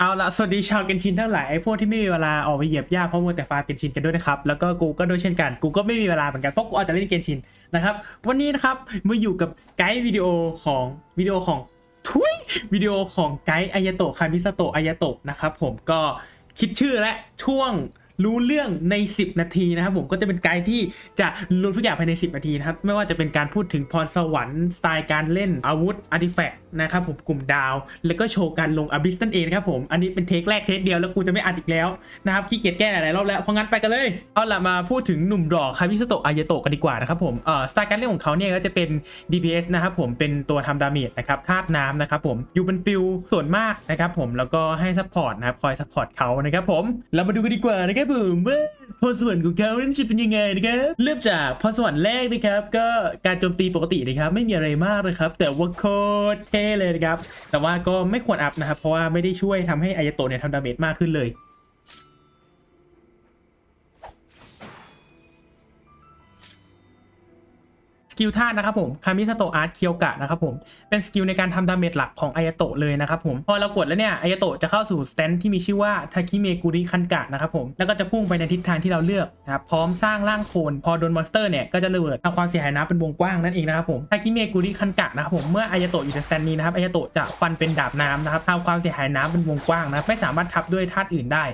เอาละสวัสดีชาวเกนชินทั้งหลายไอ้พวกที่ไม่มีเวลาออกไปเหยียบหญ้าเพราะมัวแต่ฟาร์มเกนชินกันด้วยนะครับแล้วก็กูก็ด้วยเช่นกันกูก็ไม่มีเวลาเหมือนกันเพราะกูเอาแต่เล่นเกนชินนะครับวันนี้นะครับมาอยู่กับไกด์วิดีโอของวิดีโอของทุยวิดีโอของไกด์อายาโตะคามิสโตะอายาโตะนะครับผมก็คิดชื่อและช่วง รู้เรื่องใน 10 นาทีนะครับผมก็จะเป็นไกด์ที่จะรู้ทุกอย่างภายใน 10 นาทีนะครับไม่ว่าจะเป็นการพูดถึงพรสวรรค์สไตล์การเล่นอาวุธอาร์ติแฟกต์นะครับผมกลุ่มดาว แล้วก็โชว์การลงอบิสนั่นเองนะครับผมอันนี้เป็นเทคแรกเทคเดียวแล้วกูจะไม่อัดอีกแล้วนะครับขี้เกียจแก้หลายรอบแล้วเพราะงั้นไปกันเลยเอาล่ะมาพูดถึงหนุ่มดอกคามิสโตะอายาโตะกันดีกว่านะครับผมเอ่อสไตล์การเล่นของเขาเนี่ยก็จะเป็น DPS นะครับผมเป็นตัวทำดาเมจนะครับธาตุน้ำนะครับผมอยู่เป็นฟิลส่วนมากนะครับผมแล้วก็ให้ซัพพอร์ตนะครับคอยซัพพอร์ตเขานะครับผมเรามาดูกันดีกว่านะครับผมว่าพรสวรรค์ของเขานั้นจะเป็นยังไงนะครับเริ่มจากพรสวรรค์แรกนะครับ ก็การโจมตีปกตินะครับ ไม่มีอะไรมากนะครับ แต่ว่าโคตรเท่เลยนะครับ แต่ว่าก็ไม่ควรอัพนะครับ เพราะว่าไม่ได้ช่วยทำให้อายโตะเนี่ยทำดาเมจมากขึ้นเลย กิลท่านะครับผมคามิสโตอาร์ตเคียวกะนะครับผมเป็นสกิลในการทำดาเมจหลักของอายาโตะเลยนะครับผมพอเรากดแล้วเนี่ยอายาโตะจะเข้าสู่สแตนที่มีชื่อว่าทาคิเมกุริคันกะนะครับผมแล้วก็จะพุ่งไปในทิศทางที่เราเลือกนะครับพร้อมสร้างร่างโคลนพอโดนมอนสเตอร์เนี่ยก็จะระเบิดทำความเสียหายน้ำเป็นวงกว้างนั่นเองนะครับผมทาคิเมกุริคันกะนะครับผมเมื่ออายาโตะอยู่ในสแตนนี้นะครับอายาโตะจะฟันเป็นดาบน้ำนะครับทำความเสียหายน้ำเป็นวงกว้างนะไม่สามารถทับด้วยธาตุอื่นได้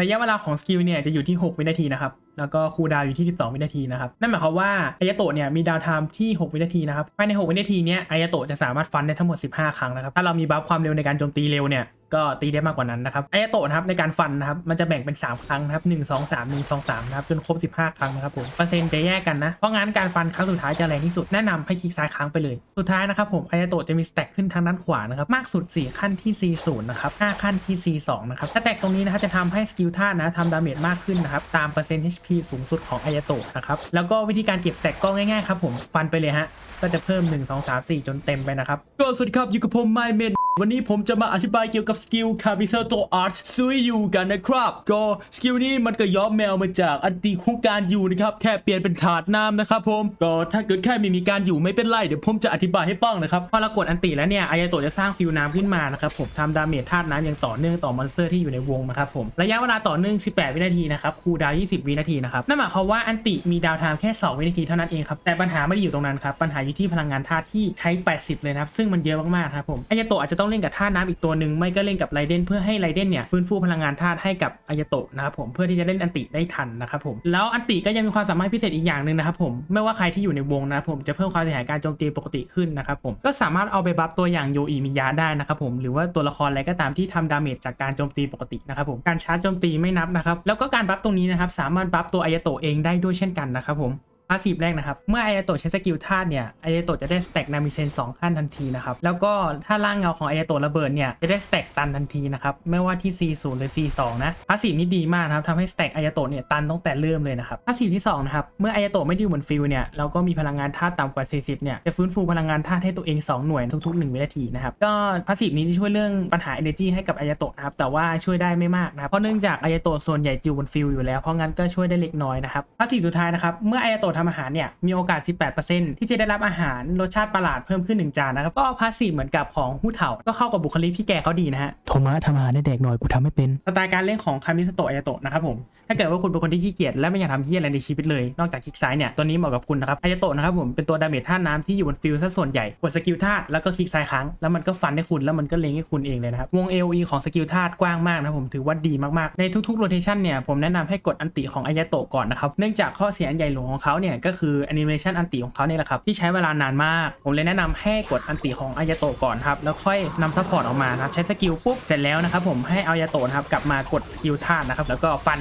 ระยะเวลาของสกิลเนี่ยจะอยู่ที่ 6 วินาทีนะครับ แล้วก็คูลดาวอยู่ที่ 12 วินาทีนะครับ นั่นหมายความว่าอายาโตะเนี่ยมีดาวไทม์ที่ 6 วินาทีนะครับ ภายใน 6 วินาทีเนี้ยอายาโตะจะสามารถฟันได้ทั้งหมด 15 ครั้งนะครับ ถ้าเรามีบัฟความเร็วในการโจมตีเร็วเนี่ย ก็ตีได้มากกว่านั้นนะครับไอายาโตะนะครับในการฟันนะครับมันจะแบ่งเป็น 3 ครั้งนะครับ1 2 3 1 2 3นะครับจนครบ 15 ครั้งนะครับผมเปอร์เซ็นต์จะแยกกันนะเพราะงั้นการฟันครั้งสุดท้ายจะแรงที่สุดแนะนำให้คลิกซ้ายค้างไปเลย สุดท้ายนะครับผมไอายาโตะจะมีสแต็กขึ้นทางด้านขวานะครับมากสุด 4 ขั้นที่ C0 นะครับ5ขั้นที่ C2 นะครับสแต็กตรงนี้นะครับจะทำให้สกิลท่านะทำดาเมจมากขึ้นนะครับตามเปอร์เซ็นต์ HP สูงสุดของไอายาโตะนะครับแล้วก็วิธีการเก็บสแต็กก็ง่ายๆครับผมฟันไปเลยฮะก็จะเพิ่ม 1 2 3 4 จนเต็มไปนะครับก็สวัสดีครับอยู่กับผมไมเมน วันนี้ผมจะมาอธิบายเกี่ยวกับสกิลคาบิเซอร์โตอาร์ตซุยยูกันนะครับ ก็สกิลนี้มันก็ย้อมแมวมาจากอันตีคู่การอยู่นะครับ แค่เปลี่ยนเป็นถาดน้ำนะครับผมก็ถ้าเกิดแค่ไม่มีการอยู่ไม่เป็นไร เดี๋ยวผมจะอธิบายให้ฟังนะครับ พอเรากดอันติแล้วเนี่ยอายาโตจะสร้างฟิวน้ำขึ้นมานะครับผมทำดาเมจธาตุน้ำอย่างต่อเนื่องต่อมอนสเตอร์ที่อยู่ในวงนะครับผมระยะเวลาต่อเนื่อง 18 วินาทีนะครับคูดาว 20 วินาทีนะครับนั่นหมายความว่าอันติมีดาวไทม์แค่ 2 วินาทีเท่านั้นเองครับแต่ปัญหาไม่ได้อยู่ตรงนั้นครับปัญหาอยู่ที่พลังงานธาตุที่ใช้ 80 เลยนะครับซึ่งมันเยอะมากๆครับผมอายาโตอาจจะต้องเล่นกับธาตุน้ำอีกตัวหนึ่งไม่ก็เล่นกับไรเดนเพื่อให้ไรเดนเนี่ยฟื้นฟูพลังงานธาตุให้กับอายโตะนะครับผมเพื่อที่จะเล่นอันติได้ทันนะครับผมแล้วอันติก็ยังมีความสามารถพิเศษอีกอย่างหนึ่งนะครับผมไม่ว่าใครที่อยู่ในวงนะครับผมจะเพิ่มความเสียหายการโจมตีปกติขึ้นนะครับผมก็สามารถเอาไปบัฟตัวอย่างโยอิมิยะได้นะครับผมหรือว่าตัวละครอะไรก็ตามที่ทำดาเมจจากการโจมตีปกตินะครับผมการชาร์จโจมตีไม่นับนะครับแล้วก็การบัฟตรงนี้นะครับสามารถบัฟตัวอายโตะเองได้ด้วยเช่นกันนะครับผม พาสซีฟแรกนะครับ เมื่อไอายาโตใช้สกิลธาตุเนี่ยไอายาโตจะได้สแต็กนามิเซน2ขั้นทันทีนะครับ แล้วก็ถ้าร่างเงาของไอายาโตระเบิดเนี่ยจะได้สแต็กตันทันทีนะครับ ไม่ว่าที่ C0 หรือ C2 นะพาสซีฟนี้ดีมากครับทำให้สแต็กไอายาโตเนี่ยตันตั้งแต่เริ่มเลยนะครับพาสซีฟที่2นะครับ เมื่อไอายาโตไม่ได้อยู่บนฟิลเนี่ยแล้วก็มีพลังงานธาตุต่ำกว่า 40เนี่ยจะฟื้นฟูพลังงานธาตุให้ตัวเอง 2 หน่วยทุกๆ1วินาทีนะครับก็พาสซีฟนี้จะช่วยเรื่องปัญหา energy ให้กับไอายาโตนะครับแต่ว่าช่วยได้ไม่มากนะครับเพราะเนื่องจากไอายาโตส่วนใหญ่อยู่บนฟิลอยู่แล้วเพราะงั้นก็ช่วยได้เล็กน้อยนะครับพาสซีฟสุดท้ายนะครับเมื่อไอายาโตทำอาหารเนี่ยมีโอกาส 18%ที่จะได้รับอาหารรสชาติประหลาดเพิ่มขึ้น 1 จานนะครับก็พาสซีฟเหมือนกับของหู้เถ่าก็เข้ากับบุคลิกพี่แกเขาดีนะฮะโทมัสทำอาหารให้เด็กหน่อยกูทำไม่เป็นสไตล์การเล่นของคามิสโตะอายาโตะนะครับผมถ้าเกิดว่าคุณเป็นคนที่ขี้เกียจและไม่อยากทำเฮียอะไรในชีวิตเลย นอกจากคลิกซ้ายเนี่ยตัวนี้เหมาะกับคุณนะครับอายาโตะนะครับผมเป็นตัวดาเมจท่าน้ำที่อยู่บนฟิลซะส่วนใหญ่กดสกิลธาตุแล้วก็คลิกซ้ายค้างแล้วมันก็ฟันให้คุณแล้วมันก็เล็งให้คุณเองเลยนะครับวง AOE ของสกิลธาตุกว้างมากนะครับผมถือว่าดีมากๆในทุกๆโรเทชันเนี่ยผมแนะนำให้กดอันติของอายาโตะก่อนนะครับเนื่องจากข้อเสียอันใหญ่หลวงของเขาเนี่ยก็คือแอนิเมชันอันติของเขาเนี่ยแหละครับที่ใช้เวลานานมาก ผมเลยแนะนำให้กดอันติของอายาโตะก่อนครับแล้วค่อยนำซัพพอร์ตออกมาครับใช้สกิลปุ๊บเสร็จแล้วนะครับผมให้อายาโตนะครับกลับมากดสกิลธาตุนะครับแล้วก็ฟัน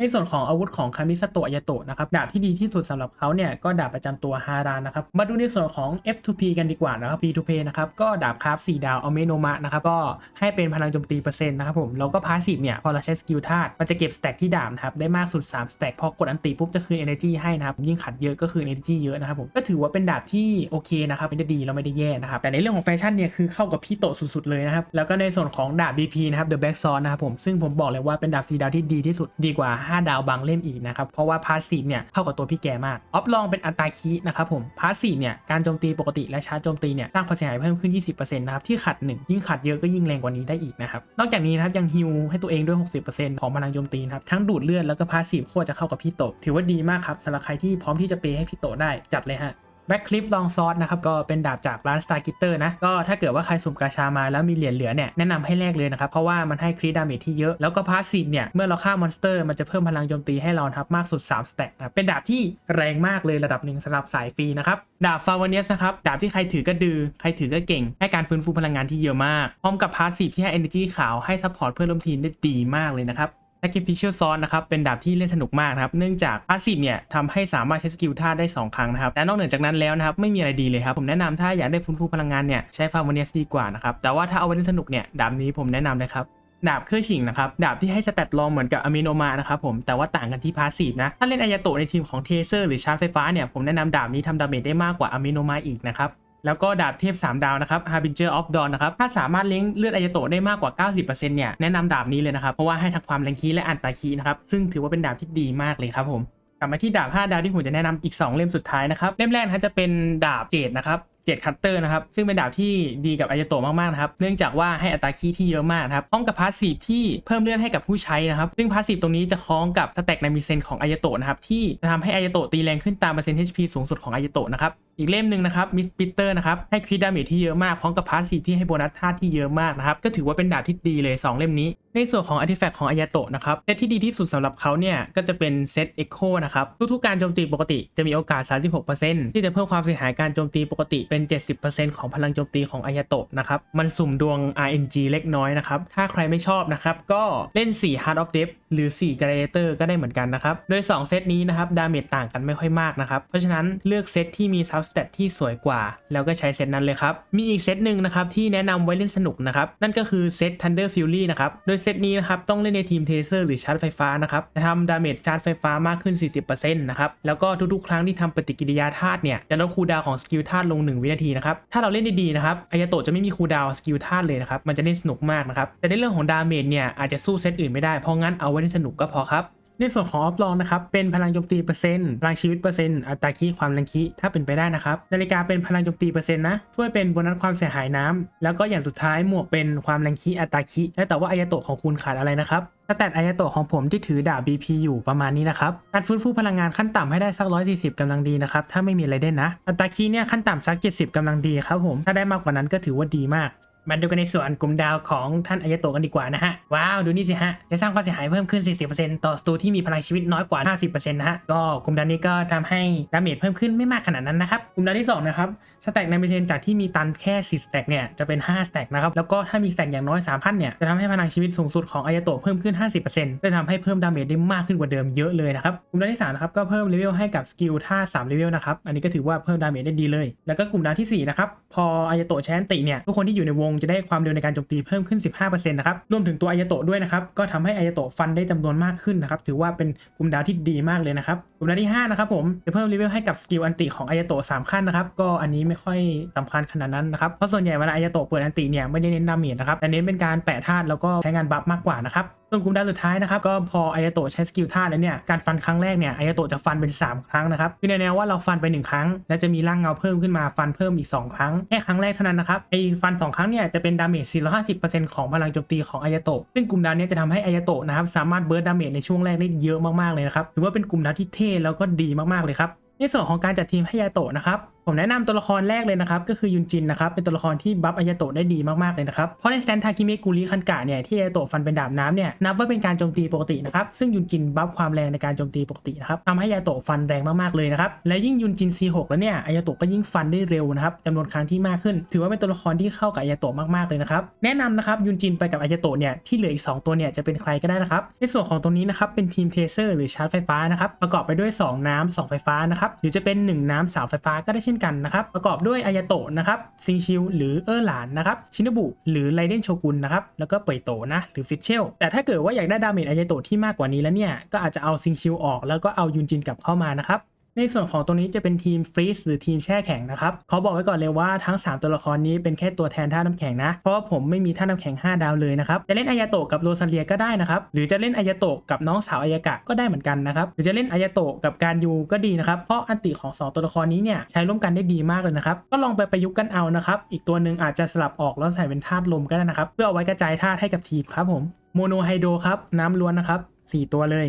ในส่วนของอาวุธของคามิสโตะยาโตะนะครับดาบที่ดีที่สุดสำหรับเขาเนี่ยก็ดาบประจำตัวฮารานนะครับมาดูในส่วนของ F2P กันดีกว่านะครับ P2P นะครับก็ดาบคราฟ4ดาวเอาเมโนมะนะครับก็ให้เป็นพลังโจมตีเปอร์เซ็นต์นะครับผมแล้วก็พาสซีฟเนี่ยพอเราใช้สกิลธาตุมันจะเก็บสแต็กที่ดาบนะครับได้มากสุด3สแต็กพอกดอันตีปุ๊บจะคืน energy ให้นะครับยิ่งขัดเยอะก็คือ energy เยอะนะครับผมก็ถือว่าเป็นดาบที่โอเคนะครับไม่ได้ดีแล้วไม่ได้แย่นะครับแต่ในเรื่องของแฟชั่นเนี่ยคือเข้ากับพี่โตสุดๆเลยนะครับแล้วก็ในส่วนของดาบ BP นะครับ The Black Sword นะครับผมซึ่งผมบอกเลยว่าเป็นดาบสีดาวที่ดีดีที่สุดดีกว่า 5 ดาวบางเล่มอีกนะครับ เพราะว่าพาสซีฟเนี่ยเข้ากับตัวพี่แกมากออฟลองเป็นอัตราคีนะครับผมพาสซีฟเนี่ยการโจมตีปกติและชาร์จโจมตีเนี่ยสร้างความเสียหายเพิ่มขึ้น 20%นะครับที่ขัด 1 ยิ่งขัดเยอะก็ยิ่งแรงกว่านี้ได้อีกนะครับนอกจากนี้นะครับยังฮิลให้ตัวเองด้วย 60%ของพลังโจมตีนะครับทั้งดูดเลือดแล้วก็พาสซีฟโคตรจะเข้ากับพี่โตถือว่าดีมากครับสำหรับใครที่พร้อมที่จะเปย์ให้พี่โตได้จัดเลยฮะ แบ็คคลิฟลองซอสนะครับก็เป็นดาบจากร้าน Star g i t t e r นะก็ถ้าเกิดว่าใครสุ่มกาชามาแล้วมีเหรียญเหลือเนี่ยแนะนำให้แลกเลยนะครับเพราะว่ามันให้ครีดาเมจที่เยอะแล้วก็พาสซีฟเนี่ยเมื่อเราฆ่ามอนสเตอร์มันจะเพิ่มพลังโจมตีให้เราครับมากสุด3สแต็กนะเป็นดาบที่แรงมากเลยระดับหนึ่งสำหรับสายฟรีนะครับดาบฟาวเนียสนะครับดาบที่ใครถือก็ดือใครถือก็เก่ง ให้การฟื้นฟูพลังงานที่เยอะมากพร้อมกับพาสซีฟที่ให้ energy ขาวให้ซัพพอร์ตเพื่อนร่วมทีมได้ดีมากเลยนะครับ Sacrificial Sword นะครับเป็นดาบที่เล่นสนุกมากนะครับเนื่องจากพาสซีฟเนี่ยทำให้สามารถใช้สกิลท่าได้ 2 ครั้งนะครับและนอกเหนือจากนั้นแล้วนะครับไม่มีอะไรดีเลยครับผมแนะนำถ้าอยากได้ฟื้นฟูพลังงานเนี่ยใช้ฟาร์มเนียสดีกว่านะครับแต่ว่าถ้าเอาไว้เล่นสนุกเนี่ยดาบนี้ผมแนะนำเลยครับดาบเครื่องฉิงนะครับ ดาบที่ให้สเตตลองเหมือนกับอะมิโนมานะครับผม แต่ว่าต่างกันที่พาสซีฟนะ ถ้าเล่นอายาโตะในทีมของเทเซอร์หรือชาร์จไฟฟ้าเนี่ย ผมแนะนำดาบนี้ทำดาเมจได้มากกว่าอะมิโนมาอีกนะครับ แล้วก็ดาบเทพ 3 ดาวนะครับ Harbinger of Dawn นะครับ ถ้าสามารถเลี้ยงเลือดอายโตะได้มากกว่า 90%เนี่ย แนะนำดาบนี้เลยนะครับ เพราะว่าให้ทั้งความแรงคีและอันตราคีนะครับ ซึ่งถือว่าเป็นดาบที่ดีมากเลยครับผม กลับมาที่ดาบ 5 ดาวที่ผมจะแนะนำอีก 2 เล่มสุดท้ายนะครับ เล่มแรกนะจะเป็นดาบเจดนะครับเจ็ดคัตเตอร์นะครับ ซึ่งเป็นดาบที่ดีกับอายโตะมาก ๆ นะครับ เนื่องจากว่าให้อัตราคีที่เยอะมากครับพร้อมกับพาสซีฟที่เพิ่มเลือดให้กับผู้ใช้นะครับ ซึ่งพาสซีฟตรงนี้จะคล้องกับสแต็กในมิเซนของอายโตะนะครับ ที่จะทำให้อายโตะตีแรงขึ้นตามเปอร์เซ็นต์ HP สูงสุดของอายโตะนะครับ อีกเล่มหนึ่งนะครับมิสปิเตอร์นะครับให้คริดดาเมจที่เยอะมากพร้อมกับพาสซีฟที่ให้โบนัสธาตุที่เยอะมากนะครับก็ถือว่าเป็นดาบที่ดีเลย 2 เล่มนี้ ในส่วนของอาร์ติแฟกต์ของอายาโตะนะครับเซตที่ดีที่สุดสำหรับเขาเนี่ยก็จะเป็นเซตเอ็กโคนะครับทุกๆการโจมตีปกติจะมีโอกาส 36%ที่จะเพิ่มความเสียหายการโจมตีปกติเป็น 70%ของพลังโจมตีของอายาโตะนะครับมันสุ่มดวง RNG เล็กน้อยนะครับถ้าใครไม่ชอบนะครับก็เล่น4 Heart of Depth หรือ 4 Gladiator ก็ได้เหมือนกันนะครับโดย 2 เซตนี้นะครับดาเมจต่างกันไม่ค่อยมากนะครับเพราะฉะนั้นเลือกเซตที่มี Substat ที่สวยกว่า แล้วก็ใช้เซตนั้นเลยครับ มีอีกเซตหนึ่งนะครับที่แนะนำไว้เล่นสนุกนะครับ นั่นก็คือเซต Thunder Fury นะครับ โดยเซตนี้นะครับต้องเล่นในทีมเทเซอร์หรือชาร์จไฟฟ้านะครับจะทำดาเมจชาร์จไฟฟ้ามากขึ้น 40%นะครับ แล้วก็ทุกๆ ครั้งที่ทำปฏิกิริยาธาตุเนี่ยจะลดคูดาวของสกิลธาตุลง 1 วินาทีนะครับ ถ้าเราเล่นด้ดีนะครับอายาโตะจะไม่มีคูดาวสกิลธาตุเลยนะครับ มันจะเล่นสนุกมากนะครับ แต่ในเรื่องของดาเมจเนี่ยอาจจะสู้เซตอื่นไม่ได้ เพราะงั้นเอาไว้เล่นสนุกก็พอครับ ในส่วนของออฟลองนะครับเป็นพลังโจมตีเปอร์เซ็นต์พลังชีวิตเปอร์เซ็นต์อัตราคีความแรงคีถ้าเป็นไปได้นะครับนาฬิกาเป็นพลังโจมตีเปอร์เซ็นต์นะถ้วยเป็นโบนัสความเสียหายน้ำแล้วก็อย่างสุดท้ายหมวกเป็นความแรงคีอัตราคีและแต่ว่าอายโตะของคุณขาดอะไรนะครับสแตทอายโตะของผมที่ถือดาบ BP อยู่ประมาณนี้นะครับ การฟื้นฟูพลังงานขั้นต่ำให้ได้สัก 140กำลังดีนะครับ ถ้าไม่มีอะไรเด่นนะ อัตราคีเนี่ยขั้นต่ำสัก 70กำลังดีครับผม ถ้าได้มากกว่านั้นก็ถือว่าดีมาก มาดูกันในส่วนกลุ่มดาวของท่านอายโตกันดีกว่านะฮะ ว้าว ดูนี่สิฮะจะสร้างความเสียหายเพิ่มขึ้น 40%ต่อศัตรูที่มีพลังชีวิตน้อยกว่า 50%นะฮะ ก็กลุ่มดาวนี้ก็ทำให้ดาเมจเพิ่มขึ้นไม่มากขนาดนั้นนะครับ กลุ่มดาวที่2นะครับสแต็กในเปอร์เซ็นต์จากที่มีตันแค่4สแต็กเนี่ยจะเป็น5สแต็กนะครับแล้วก็ถ้ามีสแต็กอย่างน้อย3พันเนี่ยจะทำให้พลังชีวิตสูงสุดของอายโตเพิ่มขึ้น 50%จะทำให้เพิ่มดาเมจได้มากขึ้นกว่าเดิมเยอะเลยนะครับกลุ่มดาวที่3นะครับก็เพิ่มเลเวลให้กับสกิลท่า3เลเวลนะครับอันนี้ก็ถือว่าเพิ่มดาเมจได้ดีเลย แล้วก็กลุ่มดาวที่สี่นะครับพออายโตะใช้อันติเนี่ยทุกคนที่อยู่ในวงจะได้ความเร็วในการโจมตีเพิ่มขึ้น 15%นะครับรวมถึงตัวอายโตะด้วยนะครับก็ทำให้อายโตะฟันได้จำนวนมากขึ้นนะครับถือว่าเป็นกลุ่มดาวที่ดีมากเลยนะครับกลุ่มดาวที่ห้านะครับผมจะเพิ่มเลเวลให้กับสกิลอันติของอายโตะสามขั้นนะครับก็อันนี้ไม่ค่อยสำคัญขนาดนั้นนะครับเพราะส่วนใหญ่เวลาอายโตะเปิดอันติเนี่ยไม่ได้เน้นดาเมจนะครับแต่เน้นเป็นการแปะธาตุแล้วก็ใช้งานบัฟมากกว่านะครับส่วนกลุ่มดาวสุดท้ายนะครับก็พออายาโตะใช้สกิลธาตุแล้วเนี่ยการฟันครั้งแรกเนี่ยอายาโตะจะฟันเป็น 3 ครั้งนะครับคือในแนวว่าเราฟันไป 1 ครั้ง แล้วจะมีร่างเงาเพิ่มขึ้นมาฟันเพิ่มอีก 2 ครั้งแค่ครั้งแรกเท่านั้นนะครับไอ้ฟัน 2 ครั้งเนี่ยจะเป็นดาเมจ 450%ของพลังโจมตีของอายาโตะซึ่งกลุ่มดาวเนี้จะทำให้อายาโตะนะครับสามารถเบิร์ดดาเมจในช่วงแรกได้เยอะมากๆเลยนะครับถือว่าเป็นกลุ่มดาวที่เท่แล้วก็ดีมากๆเลยครับในส่วนของการจัดทีมให้อายาโตะนะครับ ผมแนะนำตัวละครแรกเลยนะครับ ก็คือยุนจินนะครับ เป็นตัวละครที่บัฟอายาโตะได้ดีมากๆเลยนะครับ เพราะในสแตนทากิเมกุริคันกะเนี่ยที่อายาโตะฟันเป็นดาบน้ำเนี่ยนับว่าเป็นการโจมตีปกตินะครับ ซึ่งยุนจินบัฟความแรงในการโจมตีปกตินะครับทำให้อายาโตะฟันแรงมากๆเลยนะครับ และยิ่งยุนจิน C6 แล้วเนี่ยอายาโตะก็ยิ่งฟันได้เร็วนะครับจำนวนครั้งที่มากขึ้น ถือว่าเป็นตัวละครที่เข้ากับอายาโตะมากๆเลยนะครับ แนะนำนะครับยุนจินไปกับอายาโตะเนี่ยที่เหลืออีก 2 ตัวเนี่ยจะเป็นใครก็ได้นะครับ ในส่วนของตรงนี้นะครับเป็นทีมเทเซอร์หรือชาร์จไฟฟ้านะครับประกอบไปด้วย 2 น้ำ2ไฟฟ้านะครับหรือจะเป็น 1 น้ำสาวไฟฟ้าก็ได้เช่นกันนะครับ ประกอบด้วยอายาโตะนะครับซิงชิวหรือเออร์หลานนะครับชินบุหรือไรเดนโชกุนนะครับแล้วก็เปยโตนะหรือฟิชเชลแต่ถ้าเกิดว่าอยากได้ดาเมจอายาโตะที่มากกว่านี้แล้วเนี่ยก็อาจจะเอาซิงชิวออกแล้วก็เอายุนจินกลับเข้ามานะครับ ในส่วนของตรงนี้จะเป็นทีมฟรีซหรือทีมแช่แข็งนะครับเขาบอกไว้ก่อนเลยว่าทั้ง 3 ตัวละครนี้เป็นแค่ตัวแทนท่าน้ำแข็งนะ เพราะว่าผมไม่มีท่าน้ำแข็ง 5 ดาวเลยนะครับ จะเล่นอายาโตะกับโรซาเลียก็ได้นะครับ หรือจะเล่นอายาโตะกับน้องสาวอายากะก็ได้เหมือนกันนะครับ หรือจะเล่นอายาโตะกับการยูก็ดีนะครับ เพราะอันติของ 2 ตัวละครนี้เนี่ยใช้ร่วมกันได้ดีมากเลยนะครับ ก็ลองไปประยุกต์กันเอานะครับ อีกตัวหนึ่งอาจจะสลับออกแล้วใส่เป็นธาตุลมก็ได้นะครับ เพื่อเอาไว้กระจายธาตุให้กับทีมครับผม โมโนไฮโดรครับ น้ำล้วนนะครับสี่ตัวเลย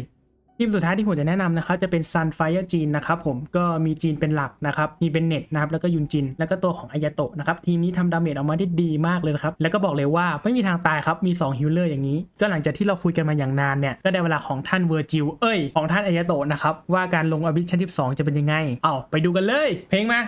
ทีมสุดท้ายที่ผมจะแนะนำนะครับจะเป็น Sunfire จีนนะครับผมก็มีจีนเป็นหลักนะครับมีเป็นเน็ตนะครับแล้วก็ยุนจิน แล้วก็ตัวของอายาโตะนะครับทีมนี้ทำดาเมจออกมาได้ดีมากเลยครับแล้วก็บอกเลยว่าไม่มีทางตายครับมี2ฮิลเลอร์อย่างนี้ ก็หลังจากที่เราคุยกันมาอย่างนานเนี่ยก็ได้เวลาของท่านเวอร์จิลเอ้ยของท่านอายาโตะนะครับว่าการลงอบิชั้น12 จะเป็นยังไงเอาไปดูกันเลย เพลงมา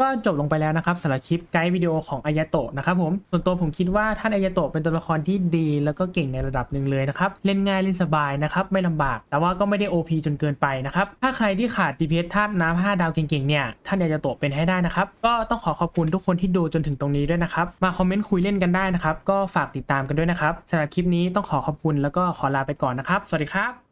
ก็จบลงไปแล้วนะครับสำหรับคลิปไกด์วิดีโอของอายาโตะนะครับผมส่วนตัวผมคิดว่าท่านอายาโตะเป็นตัวละครที่ดี แล้วก็เก่งในระดับหนึ่งเลยนะครับ เล่นง่ายเล่นสบายนะครับไม่ลำบาก แต่ว่าก็ไม่ได้ OP จนเกินไปนะครับถ้าใครที่ขาด DPS ธาตุน้ำ5ดาวเก่งๆเนี่ยท่านอายาโตะเป็นให้ได้นะครับก็ต้องขอขอบคุณทุกคนที่ดูจนถึงตรงนี้ด้วยนะครับมาคอมเมนต์คุยเล่นกันได้นะครับก็ฝากติดตามกันด้วยนะครับสำหรับคลิปนี้ต้องขอขอบคุณแล้วก็ขอลาไปก่อนนะครับสวัสดีครับ